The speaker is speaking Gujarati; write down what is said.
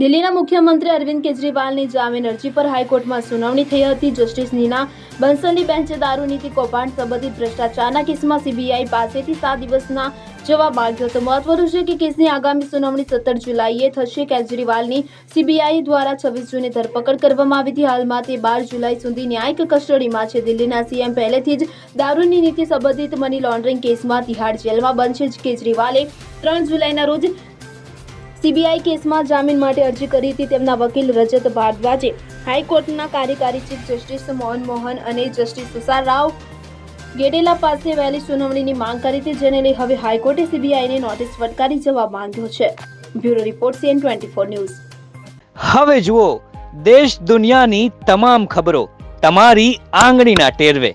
દિલ્હીના મુખ્યમંત્રી અરવિંદ કેજરીવાલની જામીન અરજી પર હાઈકોર્ટમાં સુનાવણી થઈ હતી. જસ્ટિસ નીના બંસલની બેન્ચે દારૂ નીતિ કૌભાંડ સંબંધિત ભ્રષ્ટાચારના કેસમાં સીબીઆઈ પાસેથી સાત દિવસના જવાબ માંગ્યો હતો. મહત્વનું છે કે કેસની આગામી સુનાવણી સત્તર જુલાઈએ થશે. કેજરીવાલની સીબીઆઈ દ્વારા છવ્વીસ જૂને ધરપકડ કરવામાં આવી હતી. હાલમાં તે બાર જુલાઈ સુધી ન્યાયિક કસ્ટડીમાં છે. દિલ્હીના સીએમ પહેલેથી જ દારૂની નીતિ સંબંધિત મની લોન્ડરિંગ કેસમાં તિહાડ જેલમાં બંધ છે. કેજરીવાલે ત્રણ જુલાઈના રોજ સીબીઆઈ કેસમાં જામીન માટે અરજી કરી હતી તેમના વકીલ રજત ભારદ્વાજે. હાઈકોર્ટના કાર્યકારી ચીફ જસ્ટિસ મોહન મોહન અને જસ્ટિસ તુષાર રાવ ગેડેલા પાસે વહેલી સુનાવણીની માંગ કરી હતી, જેને લઈ હવે હાઈકોર્ટે સીબીઆઈને નોટિસ ફટકારી જવાબ માંગ્યો છે. Bureau report CN twenty four news. હવે જુઓ, દેશ દુનિયાની તમામ ખબરો, તમારી આંગળીના ટેરવે.